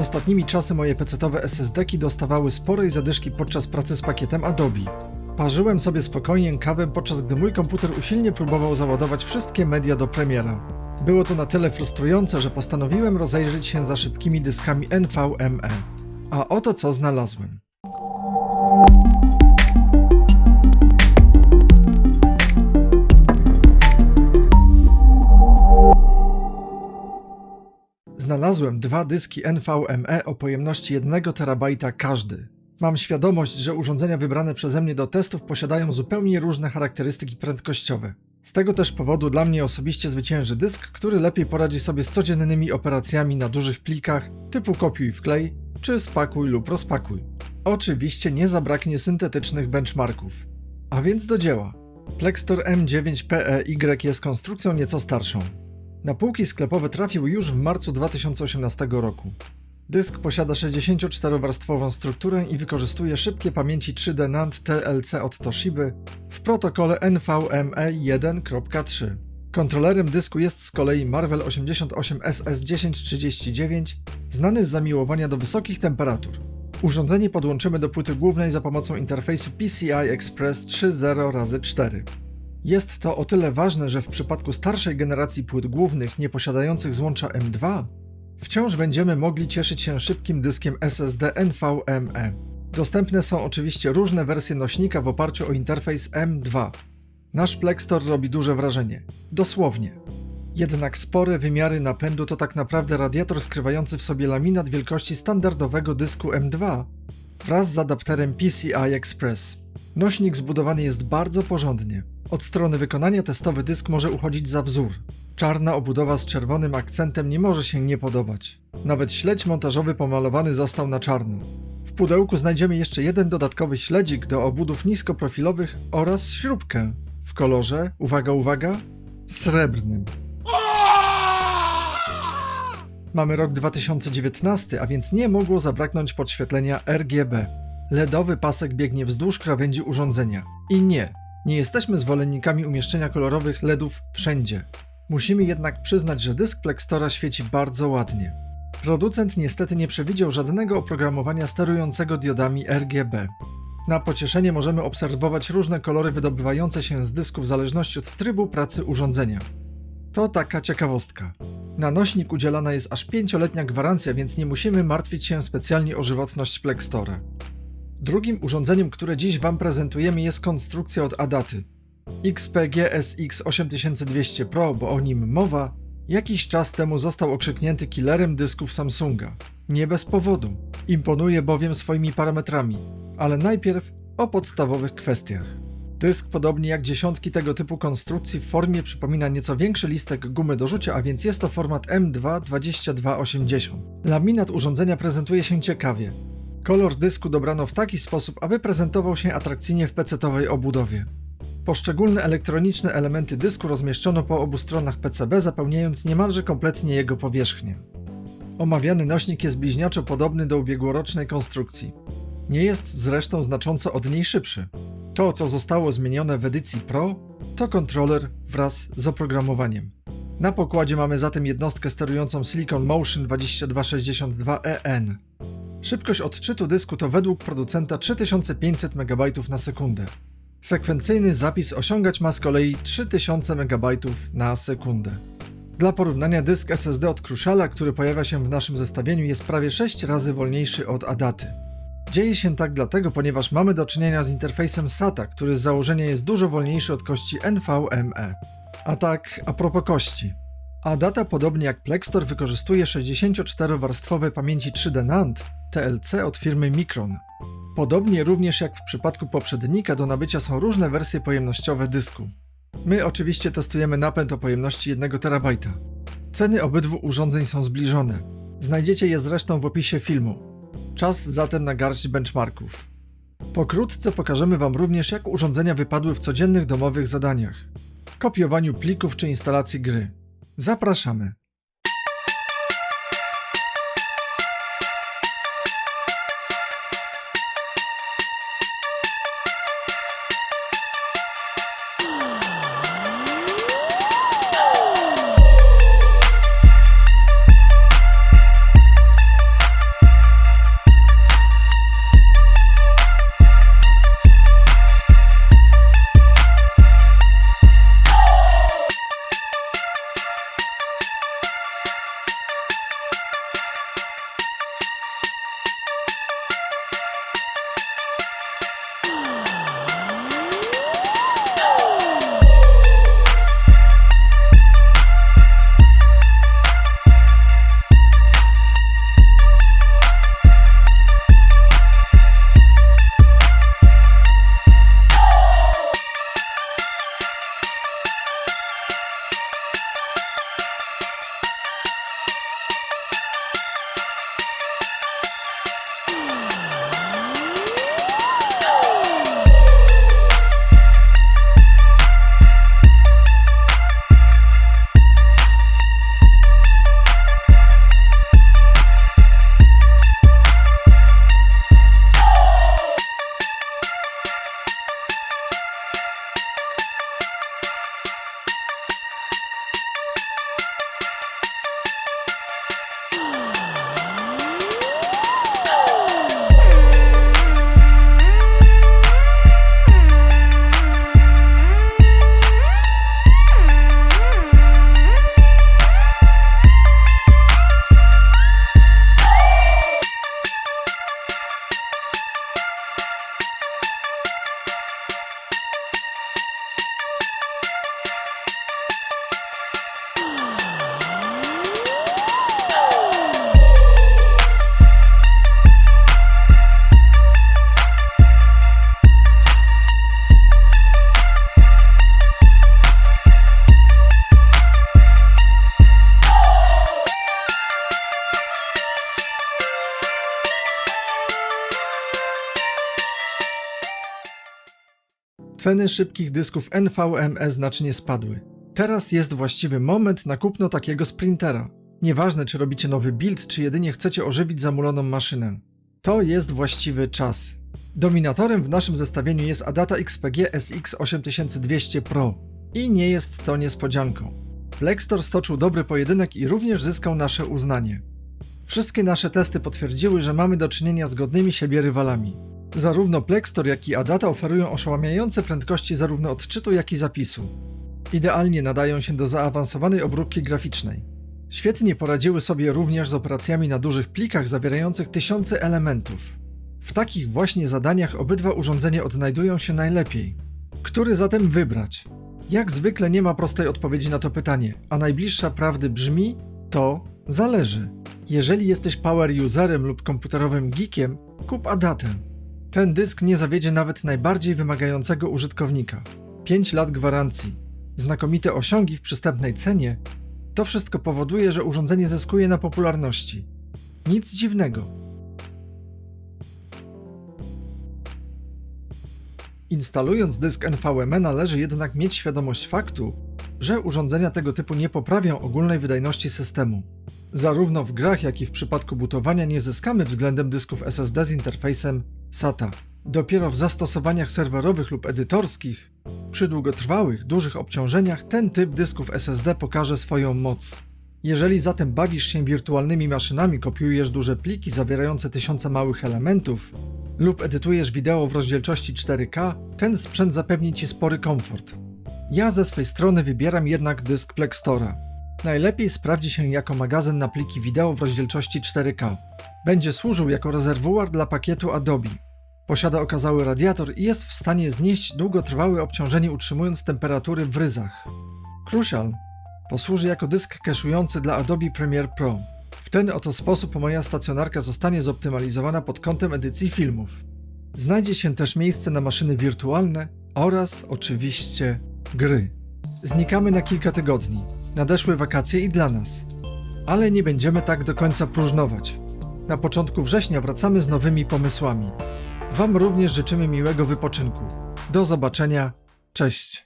Ostatnimi czasy moje pecetowe SSD-ki dostawały sporej zadyszki podczas pracy z pakietem Adobe. Parzyłem sobie spokojnie kawę, podczas gdy mój komputer usilnie próbował załadować wszystkie media do premiera. Było to na tyle frustrujące, że postanowiłem rozejrzeć się za szybkimi dyskami NVMe. A oto co znalazłem. Znalazłem dwa dyski NVMe o pojemności 1 terabajta każdy. Mam świadomość, że urządzenia wybrane przeze mnie do testów posiadają zupełnie różne charakterystyki prędkościowe. Z tego też powodu dla mnie osobiście zwycięży dysk, który lepiej poradzi sobie z codziennymi operacjami na dużych plikach typu kopiuj wklej czy spakuj lub rozpakuj. Oczywiście nie zabraknie syntetycznych benchmarków. A więc do dzieła. Plextor M9PEY jest konstrukcją nieco starszą. Na półki sklepowe trafił już w marcu 2018 roku. Dysk posiada 64-warstwową strukturę i wykorzystuje szybkie pamięci 3D NAND TLC od Toshiby w protokole NVMe 1.3. Kontrolerem dysku jest z kolei Marvel 88 SS1039, znany z zamiłowania do wysokich temperatur. Urządzenie podłączymy do płyty głównej za pomocą interfejsu PCI Express 3.0x4. Jest to o tyle ważne, że w przypadku starszej generacji płyt głównych nie posiadających złącza M2 wciąż będziemy mogli cieszyć się szybkim dyskiem SSD NVMe. Dostępne są oczywiście różne wersje nośnika w oparciu o interfejs M2. Nasz Plextor robi duże wrażenie. Dosłownie. Jednak spore wymiary napędu to tak naprawdę radiator skrywający w sobie laminat wielkości standardowego dysku M2 wraz z adapterem PCI Express. Nośnik zbudowany jest bardzo porządnie. Od strony wykonania testowy dysk może uchodzić za wzór. Czarna obudowa z czerwonym akcentem nie może się nie podobać. Nawet śledź montażowy pomalowany został na czarno. W pudełku znajdziemy jeszcze jeden dodatkowy śledzik do obudów niskoprofilowych oraz śrubkę w kolorze, uwaga, uwaga, srebrnym. Mamy rok 2019, a więc nie mogło zabraknąć podświetlenia RGB. LEDowy pasek biegnie wzdłuż krawędzi urządzenia. I nie, nie jesteśmy zwolennikami umieszczenia kolorowych LEDów wszędzie. Musimy jednak przyznać, że dysk Plextora świeci bardzo ładnie. Producent niestety nie przewidział żadnego oprogramowania sterującego diodami RGB. Na pocieszenie możemy obserwować różne kolory wydobywające się z dysku w zależności od trybu pracy urządzenia. To taka ciekawostka. Na nośnik udzielana jest aż 5-letnia gwarancja, więc nie musimy martwić się specjalnie o żywotność Plextora. Drugim urządzeniem, które dziś Wam prezentujemy jest konstrukcja od Adaty. XPG SX 8200 Pro, bo o nim mowa, jakiś czas temu został okrzyknięty killerem dysków Samsunga. Nie bez powodu. Imponuje bowiem swoimi parametrami. Ale najpierw o podstawowych kwestiach. Dysk, podobnie jak dziesiątki tego typu konstrukcji, w formie przypomina nieco większy listek gumy do rzucia, a więc jest to format M2-2280. Laminat urządzenia prezentuje się ciekawie. Kolor dysku dobrano w taki sposób, aby prezentował się atrakcyjnie w pecetowej obudowie. Poszczególne elektroniczne elementy dysku rozmieszczono po obu stronach PCB, zapełniając niemalże kompletnie jego powierzchnię. Omawiany nośnik jest bliźniaczo podobny do ubiegłorocznej konstrukcji. Nie jest zresztą znacząco od niej szybszy. To, co zostało zmienione w edycji Pro, to kontroler wraz z oprogramowaniem. Na pokładzie mamy zatem jednostkę sterującą Silicon Motion 2262EN. Szybkość odczytu dysku to według producenta 3500 MB na sekundę. Sekwencyjny zapis osiągać ma z kolei 3000 MB na sekundę. Dla porównania dysk SSD od Cruciala, który pojawia się w naszym zestawieniu, jest prawie 6 razy wolniejszy od Adaty. Dzieje się tak dlatego, ponieważ mamy do czynienia z interfejsem SATA, który z założenia jest dużo wolniejszy od kości NVMe. A tak, a propos kości. Adata, podobnie jak Plextor, wykorzystuje 64-warstwowe pamięci 3D NAND TLC od firmy Micron. Podobnie również jak w przypadku poprzednika do nabycia są różne wersje pojemnościowe dysku. My oczywiście testujemy napęd o pojemności 1 TB. Ceny obydwu urządzeń są zbliżone. Znajdziecie je zresztą w opisie filmu. Czas zatem na garść benchmarków. Pokrótce pokażemy Wam również, jak urządzenia wypadły w codziennych domowych zadaniach kopiowaniu plików czy instalacji gry. Zapraszamy. Ceny szybkich dysków NVMe znacznie spadły. Teraz jest właściwy moment na kupno takiego sprintera. Nieważne, czy robicie nowy build, czy jedynie chcecie ożywić zamuloną maszynę. To jest właściwy czas. Dominatorem w naszym zestawieniu jest Adata XPG SX 8200 Pro. I nie jest to niespodzianką. Plextor stoczył dobry pojedynek i również zyskał nasze uznanie. Wszystkie nasze testy potwierdziły, że mamy do czynienia z godnymi siebie rywalami. Zarówno Plextor, jak i Adata oferują oszałamiające prędkości zarówno odczytu, jak i zapisu. Idealnie nadają się do zaawansowanej obróbki graficznej. Świetnie poradziły sobie również z operacjami na dużych plikach zawierających tysiące elementów. W takich właśnie zadaniach obydwa urządzenia odnajdują się najlepiej. Który zatem wybrać? Jak zwykle nie ma prostej odpowiedzi na to pytanie, a najbliższa prawdy brzmi: to zależy. Jeżeli jesteś power userem lub komputerowym geekiem, kup Adatę. Ten dysk nie zawiedzie nawet najbardziej wymagającego użytkownika. 5 lat gwarancji, znakomite osiągi w przystępnej cenie to wszystko powoduje, że urządzenie zyskuje na popularności. Nic dziwnego. Instalując dysk NVMe należy jednak mieć świadomość faktu, że urządzenia tego typu nie poprawią ogólnej wydajności systemu. Zarówno w grach, jak i w przypadku butowania nie zyskamy względem dysków SSD z interfejsem SATA. Dopiero w zastosowaniach serwerowych lub edytorskich, przy długotrwałych, dużych obciążeniach, ten typ dysków SSD pokaże swoją moc. Jeżeli zatem bawisz się wirtualnymi maszynami, kopiujesz duże pliki zawierające tysiące małych elementów lub edytujesz wideo w rozdzielczości 4K, ten sprzęt zapewni Ci spory komfort. Ja ze swej strony wybieram jednak dysk Plextora. Najlepiej sprawdzi się jako magazyn na pliki wideo w rozdzielczości 4K. Będzie służył jako rezerwuar dla pakietu Adobe. Posiada okazały radiator i jest w stanie znieść długotrwałe obciążenie utrzymując temperatury w ryzach. Crucial posłuży jako dysk cache'ujący dla Adobe Premiere Pro. W ten oto sposób moja stacjonarka zostanie zoptymalizowana pod kątem edycji filmów. Znajdzie się też miejsce na maszyny wirtualne oraz oczywiście gry. Znikamy na kilka tygodni. Nadeszły wakacje i dla nas. Ale nie będziemy tak do końca próżnować. Na początku września wracamy z nowymi pomysłami. Wam również życzymy miłego wypoczynku. Do zobaczenia. Cześć.